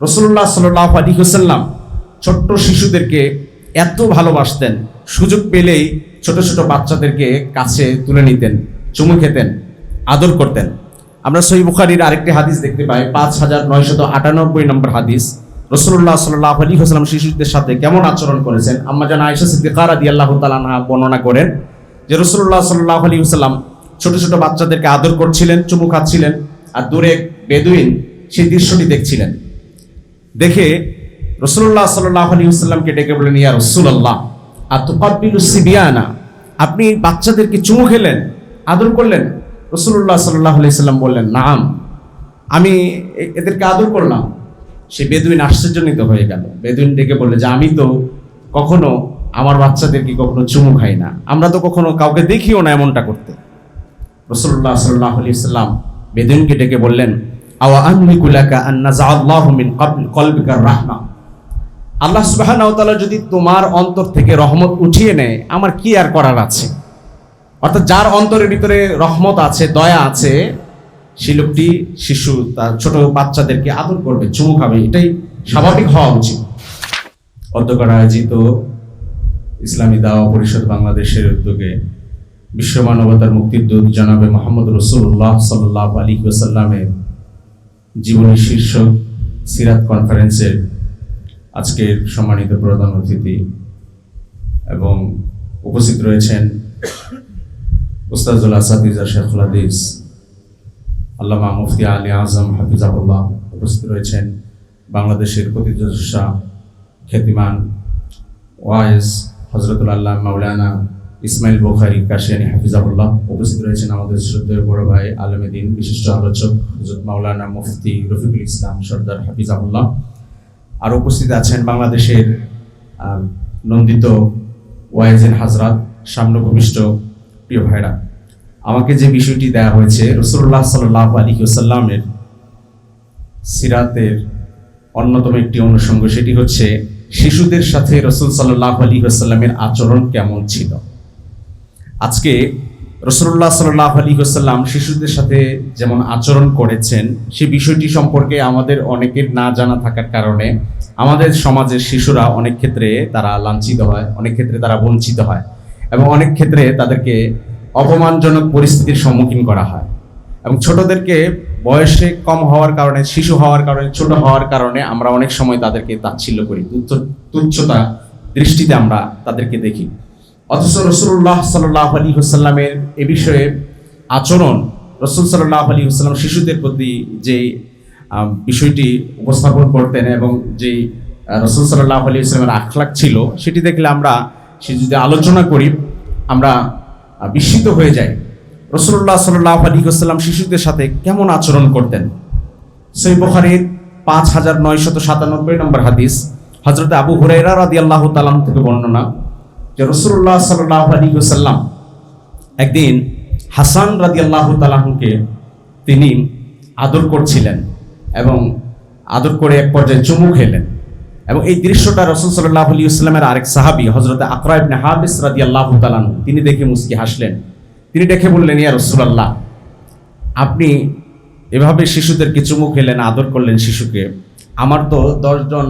রসুল্লাহ সাল্লাহ আলী হুসাল্লাম ছোট্ট শিশুদেরকে এত ভালোবাসতেন, সুযোগ পেলেই ছোট ছোট বাচ্চাদেরকে কাছে তুলে নিতেন, চুমু খেতেন, আদর করতেন। আমরা সই বুখারির আরেকটি হাদিস দেখতে পাই, পাঁচ হাজার নয়শত আটানব্বই নম্বর হাদিস। রসুল্লাহ সাল্লাহ আলী হাসলাম শিশুদের সাথে কেমন আচরণ করেছেন? আম্মা জান আয়সা সিদ্দিকার আদি আল্লাহ তালানহা বর্ণনা করেন যে রসুল্লাহ সাল্লাহ আলী হুসাল্লাম ছোট ছোট বাচ্চাদেরকে আদর করছিলেন, চুমু খাচ্ছিলেন আর দূরে বেদুইন সেই দৃশ্যটি দেখছিলেন। দেখে রসুল্লাহ সাল্লাহ আলী হুসাল্লামকে ডেকে বলেন ইয়া রসুল্লাহ আর তুকাবিলু সিবিয়ানা? আপনি বাচ্চাদেরকে চুমু খেলেন, আদর করলেন? রসুল্লাহ সাল্লাহ আলি সাল্লাম বললেন, নাম, আমি এদেরকে আদর করলাম। সে বেদুইন আশ্চর্যজনিত হয়ে গেল। বেদুইন ডেকে বললে, যে আমি তো কখনো আমার বাচ্চাদেরকে কখনো চুমু খাই না? আমরা তো কখনো কাউকে দেখিও না এমনটা করতে। রসুল্লাহ সাল্লাহ আলি সাল্লাম বেদুইনকে ডেকে বললেন আল্লাহ যদি তোমার অন্তর থেকে রহমত উঠিয়ে নেয়, আমার কি আর করার আছে? অর্থাৎ যার অন্তরের ভিতরে রহমত আছে, দয়া আছে, সেই লোকটি, শিশু, তার ছোট বাচ্চাদেরকে আদর করবে, চুমু খাবে, এটাই স্বাভাবিক হওয়া উচিত। অধ্যকার আয়োজিত ইসলামী দাওয়া পরিষদ বাংলাদেশের উদ্যোগে বিশ্ব মানবতার মুক্তির দূত জনাবে মোহাম্মদ রসুল্লাহ সাল্লাহ আলী ওসাল্লামের জীবনী শীর্ষক সিরাত কনফারেন্সের আজকের সম্মানিত প্রধান অতিথি এবং উপস্থিত রয়েছেন উস্তাজুল আসাদিজা শেখুল হাদিস, আল্লামা মুফতি আলী আজম হাফিজাহুল্লাহ উপস্থিত রয়েছেন, বাংলাদেশের প্রতিযোগিতা খ্যাতিমান ওয়াইজ হজরতুল আল্লাহ মাওলানা ইসমাইল বুখারি, কাশিয়ানি হাফিজাহুল্লাহ উপস্থিত রয়েছেন আমাদের শ্রদ্ধেয় বড় ভাই আলমেদিন বিশিষ্ট আলোচক হজরত মাওলানা মুফতি রফিকুল ইসলাম সর্দার হাফিজাহুল্লাহ। আর উপস্থিত আছেন বাংলাদেশের নন্দিত ওয়াইজেন হাজরাত, সামনভূমিষ্ঠ প্রিয় ভাইরা। আমাকে যে বিষয়টি দেয়া হয়েছে রসুল্লাহ সাল্লাহ আলী সাল্লামের সিরাতের অন্যতম একটি অনুষঙ্গ, সেটি হচ্ছে শিশুদের সাথে রসুল সাল্লাহ আলী সাল্লামের আচরণ কেমন ছিল? আজকে রসুল্লাহ সাল্লাহ আলী সাল্লাম শিশুদের সাথে যেমন আচরণ করেছেন, সে বিষয়টি সম্পর্কে আমাদের অনেকের না জানা থাকার কারণে আমাদের সমাজের শিশুরা অনেক ক্ষেত্রে তারা লাঞ্ছিত হয়, অনেক ক্ষেত্রে তারা বঞ্চিত হয় এবং অনেক ক্ষেত্রে তাদেরকে অপমানজনক পরিস্থিতির সম্মুখীন করা হয়। এবং ছোটদেরকে বয়সে কম হওয়ার কারণে, শিশু হওয়ার কারণে, ছোট হওয়ার কারণে আমরা অনেক সময় তাদেরকে তাচ্ছিল্য করি। তুচ্ছ- তুচ্ছতা দৃষ্টিতে আমরা তাদেরকে দেখি। অথচ রসুল্লাহ সাল্লাহ আলী হুসাল্লামের এ বিষয়ে আচরণ, রসুল সাল্লাহ আলী হুসাল্লাম শিশুদের প্রতি যে বিষয়টি উপস্থাপন করতেন এবং যেই রসুল সাল্লাহ আলী ইসলামের আখলাক ছিল, সেটি দেখলে আমরা সে যদি আলোচনা করি, আমরা বিস্মিত হয়ে যাই। রসুল্লাহ সাল্লাহ আলী হুসাল্লাম শিশুদের সাথে কেমন আচরণ করতেন? সই বুখারীর পাঁচ হাজার নয়শত সাতানব্বই নম্বর হাদিস হজরত আবু হুরাইরা রাদি আল্লাহ তালাম থেকে বর্ণনা। যে রসুল্লাহ সাল্লাহ আলী সাল্লাম একদিন হাসান রাদি আল্লাহ তালাহকে তিনি আদর করছিলেন এবং আদর করে এক পর্যায়ে চুমু খেলেন। এবং এই দৃশ্যটা রসুল সাল্লাহ আলী ইসলামের আরেক সাহাবি হজরত আকরা ইবনে হাবিস রাদি আল্লাহ তিনি দেখে মুস্কি হাসলেন। তিনি দেখে বললেন, ইয়া রসুলাল্লাহ, আপনি এভাবে শিশুদেরকে চুমু খেলেন, আদর করলেন শিশুকে। আমার তো দশজন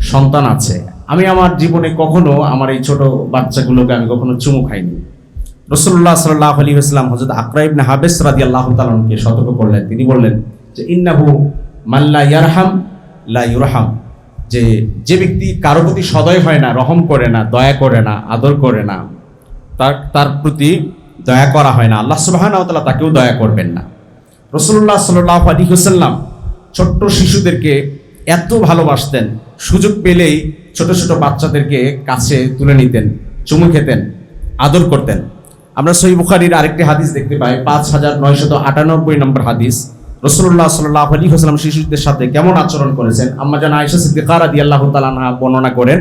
সন্তান আছে আমি আমার জীবনে কখনো আমার এই ছোট বাচ্চাগুলোকে আমি কখনো চুমু খাইনি। রসুল্লাহ সাল্লাহ আলী ইসলাম হজরত আকরাইব না হাবেস রাদি আল্লাহ তালনকে সতর্ক করলেন। তিনি বললেন যে, ইন্নাহু মাল্লা ইয়ারহাম, লা ইউরহাম। যে যে ব্যক্তি কারও প্রতি সদয় হয় না, রহম করে না, দয়া করে না, আদর করে না, তার তার প্রতি দয়া করা হয় না। আল্লাহ সুবাহ তাকেও দয়া করবেন না। রসুল্লাহ সাল্লাহ আলী হুসাল্লাম ছোট্ট শিশুদেরকে এত ভালোবাসতেন, সুযোগ পেলেই ছোট ছোট বাচ্চাদেরকে কাছে তুলে নিতেন, চুমু খেতেন, আদর করতেন। আমরা সই বুখারির আরেকটি হাদিস দেখতে পাই, পাঁচ হাজার নয়শত আটানব্বই নম্বর হাদিস। রসুল্লাহ সাল্লাহ আলী হাসলাম শিশুদের সাথে কেমন আচরণ করেছেন? আম্মা জান আয়সা সিদ্দিকার আদি আল্লাহ তালানহা বর্ণনা করেন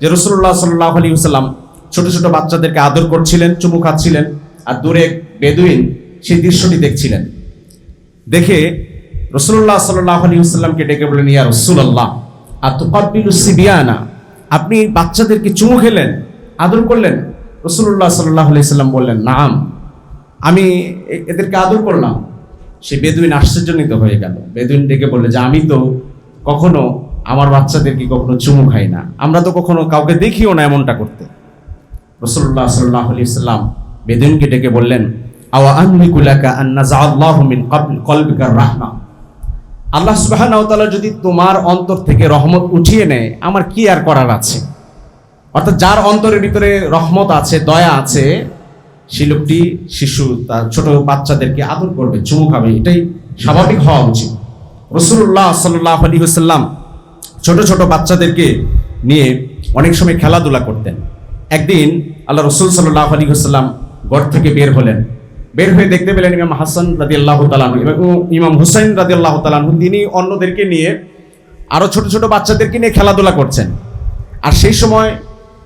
যে রসুল্লাহ সাল্লাহ আলী সাল্লাম ছোট ছোট বাচ্চাদেরকে আদর করছিলেন, চুমু খাচ্ছিলেন আর দূরে বেদুইন সেই দৃশ্যটি দেখছিলেন। দেখে রসুল্লাহ সাল্লাহ আলী সাল্লামকে ডেকে বলেন ইয়া রসুল্লাহ আর আপনি বাচ্চাদেরকে চুমু খেলেন, আদর করলেন? রসুল্লাহ সাল্লাহ সাল্লাম বললেন, নাম, আমি এদেরকে আদর করলাম। সে বেদুইন আশ্চর্যজনিত হয়ে গেল। বেদুইন ডেকে বললে, যে আমি তো কখনো আমার বাচ্চাদেরকে কখনো চুমু খাই না? আমরা তো কখনো কাউকে দেখিও না এমনটা করতে। রসুল্লাহ সাল্লাহ আলি সাল্লাম বেদুনকে ডেকে বললেন, আওয়া আনলিকুলাকা আন্না কবল কলবিকার রাহমা। আল্লাহ সুবহানাহু ওয়া যদি তোমার অন্তর থেকে রহমত উঠিয়ে নেয়, আমার কি আর করার আছে? অর্থাৎ যার অন্তরের ভিতরে রহমত আছে, দয়া আছে, সেই লোকটি শিশু, তার ছোট বাচ্চাদেরকে আদর করবে, চুমু খাবে, এটাই স্বাভাবিক হওয়া উচিত। রসুল্লাহ সাল্লাহ আলী হুসাল্লাম ছোট ছোট বাচ্চাদেরকে নিয়ে অনেক সময় খেলাধুলা করতেন। একদিন আল্লাহ রসুল সাল্লাহ আলী হুসাল্লাম ঘর থেকে বের হলেন। বের হয়ে দেখতে পেলেন ইমাম হাসান রাদি আল্লাহ তালানু এবং ইমাম হুসাইন রাদি আল্লাহ তালানু তিনি অন্যদেরকে নিয়ে আরও ছোট ছোট বাচ্চাদেরকে নিয়ে খেলাধুলা করছেন। আর সেই সময়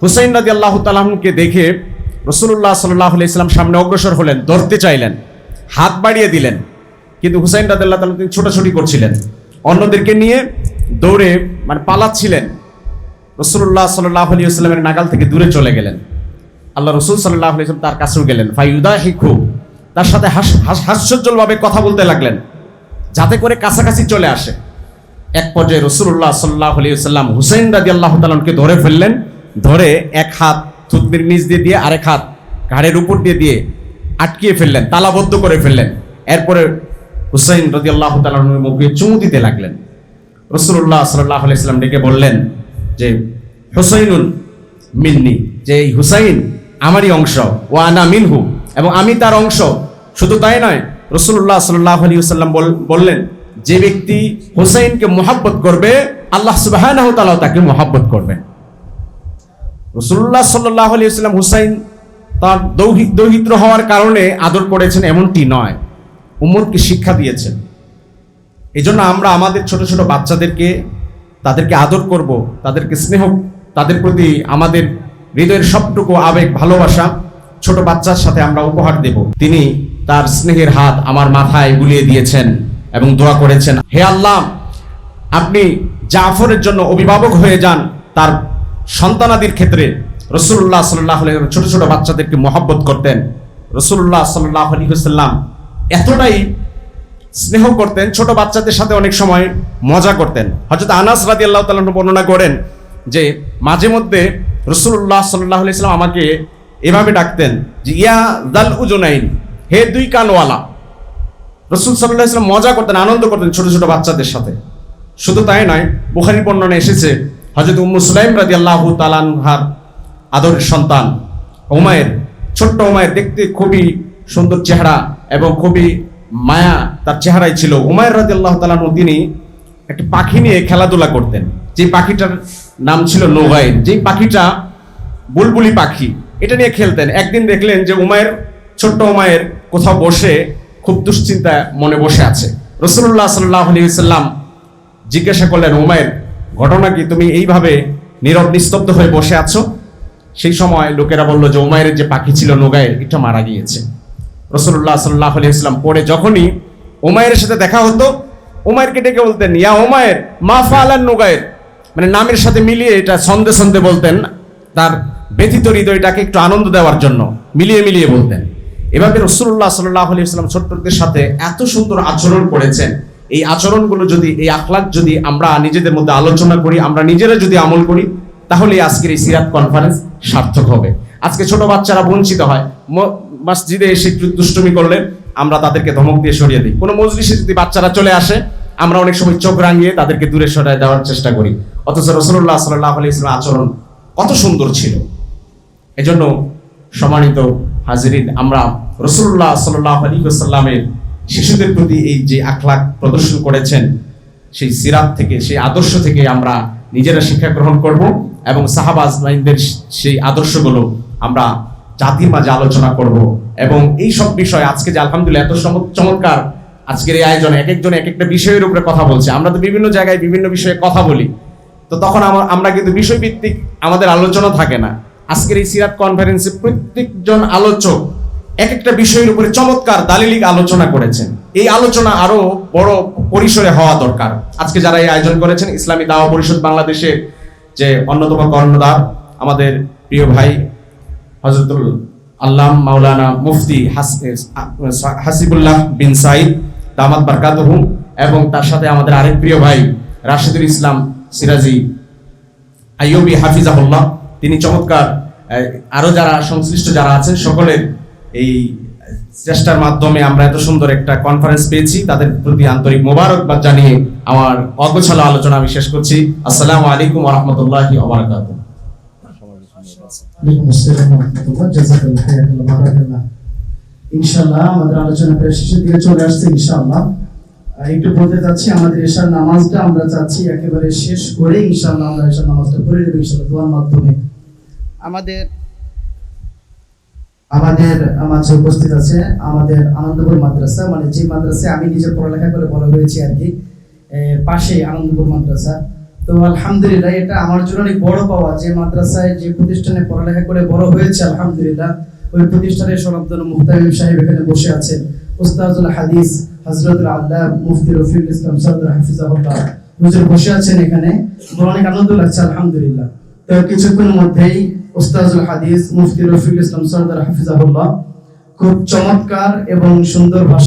হুসাইন রাজি আল্লাহ তালাহকে দেখে রসুল্লাহ সাল্লাহ ইসলাম সামনে অগ্রসর হলেন, ধরতে চাইলেন, হাত বাড়িয়ে দিলেন। কিন্তু হুসাইন রাজি আল্লাহ তালা তিনি ছোটাছুটি করছিলেন। অন্যদেরকে নিয়ে দৌড়ে মানে পালাচ্ছিলেন। রসুল্লাহ সাল্লাহ আলী ইসলামের নাগাল থেকে দূরে চলে গেলেন। আল্লাহ রসুল সাল্লাহ আলি ইসলাম তার কাছেও গেলেন। ফাইউদা হিখু তার সাথে হাস, হাস- হাস্যোজ্জ্বলভাবে কথা বলতে লাগলেন। যাতে করে কাছাকাছি চলে আসে। এক পর্যায়ে রসুল্লাহ সাল্লাহ আলিয়াল্লাম হুসেন রাজি আল্লাহ তালকে ধরে ফেললেন। ধরে এক হাত থুতনির নিচ দিয়ে দিয়ে আরেক হাত ঘাড়ের উপর দিয়ে দিয়ে আটকিয়ে ফেললেন, তালাবদ্ধ করে ফেললেন। এরপরে হুসাইন রাজি আল্লাহ তালনের মুখে চুমু দিতে লাগলেন। রসুল্লাহ সাল্লাহ আলাইসাল্লাম ডেকে বললেন যে, হুসাইনুন মিন্নি। যে, এই হুসাইন আমারই অংশ। ও আনা মিনহু এবং আমি তার অংশ। শুধু তাই নয় রসুল্লাহ সাল্লাহ আলী সাল্লাম বললেন, যে ব্যক্তি হুসাইনকে মোহাব্বত করবে, আল্লাহ সুবাহ তাকে মোহাব্বত করবেন রসুল্লাহ সাল্লাহ আলী সাল্লাম হুসাইন তার দৌহি- দৌহিত্র হওয়ার কারণে আদর করেছেন এমনটি নয়, উমরকে শিক্ষা দিয়েছেন। এই জন্য আমরা আমাদের ছোট ছোট বাচ্চাদেরকে, তাদেরকে আদর করব, তাদেরকে স্নেহ, তাদের প্রতি আমাদের হৃদয়ের সবটুকু আবেগ, ভালোবাসা ছোট বাচ্চার সাথে আমরা উপহার দেব। তিনি তার স্নেহের হাত আমার মাথায় গুলিয়ে দিয়েছেন এবং দোয়া করেছেন। হে আল্লাহ, আপনি জাফরের জন্য অভিভাবক হয়ে যান, তার সন্তানাদির ক্ষেত্রে রসুল্লাহ সাল্লাহ ছোট ছোট বাচ্চাদেরকে মহব্বত করতেন। রসুল্লাহ সাল্লাহ আলী সাল্লাম এতটাই স্নেহ করতেন, ছোট বাচ্চাদের সাথে অনেক সময় মজা করতেন। হজরত আনাস রাদি আল্লাহ তালন বর্ণনা করেন যে, মাঝে মধ্যে রসুল্লাহ সাল্লাহ ইসলাম আমাকে এভাবে ডাকতেন যে, ইয়া দাল উজনাইন। হে দুই কানওয়ালা। রসুল সাল্লাহ ইসলাম মজা করতেন, আনন্দ করতেন ছোট ছোট বাচ্চাদের সাথে। শুধু তাই নয় বুখারি বর্ণনা এসেছে হজরত উম্মু সুলাইম রাজি আল্লাহ তালানহার আদরের সন্তান ওমায়ের ছোট্ট ওমায়ের দেখতে খুবই সুন্দর চেহারা এবং খুবই মায়া তার চেহারাই ছিল। উমায়ের রাজি আল্লাহ তালানু তিনি একটি পাখি নিয়ে খেলাধুলা করতেন। যে পাখিটার নাম ছিল নোগাইন যেই পাখিটা বুলবুলি পাখি, এটা নিয়ে খেলতেন। একদিন দেখলেন যে উমায়ের ছোট্ট উমায়ের কোথাও বসে খুব দুশ্চিন্তা মনে বসে আছে। রসুল্লাহ সাল্লাহ আলী সাল্লাম জিজ্ঞাসা করলেন উমায়ের ঘটনা কি? তুমি এইভাবে নীরব, নিস্তব্ধ হয়ে বসে আছো? সেই সময় লোকেরা বলল যে উমায়ের যে পাখি ছিল নোগায়ের এটা মারা গিয়েছে। রসুল্লাহ সাল্লাহ আলী ইসলাম পরে যখনই ওমায়ের সাথে দেখা হতো ওমায়েরকে ডেকে বলতেন, ইয়া ওমায়ের মা ফালান নোগায়ের মানে নামের সাথে মিলিয়ে এটা ছন্দে ছন্দে বলতেন, তার ব্যথিত হৃদয়টাকে একটু আনন্দ দেওয়ার জন্য মিলিয়ে মিলিয়ে বলতেন। এভাবে রসুল্লাহ সাল্লাহ আলী ইসলাম ছোট্টদের সাথে এত সুন্দর আচরণ করেছেন। এই আচরণগুলো যদি, এই আখলাক যদি আমরা নিজেদের মধ্যে আলোচনা করি, আমরা নিজেরা যদি আমল করি, তাহলে আজকের এই সিরাত কনফারেন্স সার্থক হবে। আজকে ছোট বাচ্চারা বঞ্চিত হয়। মসজিদে এসে দুষ্টুমি করলে আমরা তাদেরকে ধমক দিয়ে সরিয়ে দিই। কোনো মজলিসে যদি বাচ্চারা চলে আসে, আমরা অনেক সময় চোখ রাঙিয়ে তাদেরকে দূরে সরায় দেওয়ার চেষ্টা করি। অথচ রসুল্লাহ সাল্লাহ আলি ইসলাম আচরণ কত সুন্দর ছিল। এজন্য সম্মানিত হাজিরিন, আমরা রসুল্লাহ সাল্লাহ আলী সাল্লামের শিশুদের প্রতি এই যে আখলাক প্রদর্শন করেছেন, সেই সিরাত থেকে, সেই আদর্শ থেকে আমরা নিজেরা শিক্ষা গ্রহণ করব এবং সাহাবাজ মাইনদের সেই আদর্শগুলো আমরা জাতির মাঝে আলোচনা করব। এবং এই সব বিষয় আজকে যে আলহামদুলিল্লাহ এত চমৎ- চমৎকার আজকের এই আয়োজনে এক একজন এক একটা বিষয়ের উপরে কথা বলছে। আমরা তো বিভিন্ন জায়গায় বিভিন্ন বিষয়ে কথা বলি। তো তখন আমা- আমরা কিন্তু বিষয়ভিত্তিক আমাদের আলোচনা থাকে না। আজকের এই সিরাত কনফারেন্সে প্রত্যেকজন আলোচক এক একটা বিষয়ের উপরে চমৎকার দালিলিক আলোচনা করেছেন। এই আলোচনা আরও বড় পরিসরে হওয়া দরকার। আজকে যারা এই আয়োজন করেছেন, ইসলামী দাওয়া পরিষদ বাংলাদেশের যে অন্যতম কর্ণধার, আমাদের প্রিয় ভাই হজরতুল আল্লাহ মাওলানা মুফতি হাসিবুল্লাহ বিন সাইদ দামাত বারকাতুহু, এবং তার সাথে আমাদের আরেক প্রিয় ভাই রাশেদুল ইসলাম সিরাজি আইয়ুবি হাফিজাহুল্লাহ। তিনি চমৎকার আরও যারা সংশ্লিষ্ট যারা আছেন সকলের এই চেষ্টার মাধ্যমে আমরা এত সুন্দর একটা কনফারেন্স পেয়েছি। তাদের প্রতি আন্তরিক মোবারকবাদ জানিয়ে আমার অগোছালো আলোচনা আমি শেষ করছি। আসসালামু আলাইকুম রাহমাতুল্লাহ বারাকাল্লাহ ইনশাআল্লাহ আমাদের আলোচনা শেষের দিকে চলে আসছে, ইনশাআল্লাহ। একটু বলতে চাচ্ছি আমাদের এশার নামাজটা আমরা চাচ্ছি একেবারে শেষ করে ইনশাআল্লাহ আমরা এশার নামাজটা পড়ে নেব ইনশাআল্লাহ দোয়ার মাধ্যমে। আমাদের আমাদের মাঝে উপস্থিত আছে আমাদের আনন্দপুর মাদ্রাসা মানে যে মাদ্রাসায় আমি নিজে পড়ালেখা করে বড় হয়েছি আর কি এ, পাশেই আনন্দপুর মাদ্রাসা। তো আলহামদুলিল্লাহ এটা আমার জন্য অনেক বড় পাওয়া। যে মাদ্রাসায় যে প্রতিষ্ঠানে পড়ালেখা করে বড় হয়েছে আলহামদুলিল্লাহ ওই প্রতিষ্ঠানের সনাতন মুহতামিম সাহেব এখানে বসে আছেন। উস্তাজুল হাদিস হযরতুল আল্লাহ মুফতি রফিউল ইসলাম সরদার হাফিজাহুল্লাহ। হুজুর বসে আছেন এখানে। অনেক আনন্দ লাগছে, আলহামদুলিল্লাহ। তো কিছুক্ষণ মধ্যেই উস্তাজুল হাদিস মুফতি রফিউল ইসলাম সরদার হাফিজাহুল্লাহ খুব চমৎকার এবং সুন্দর ভাষা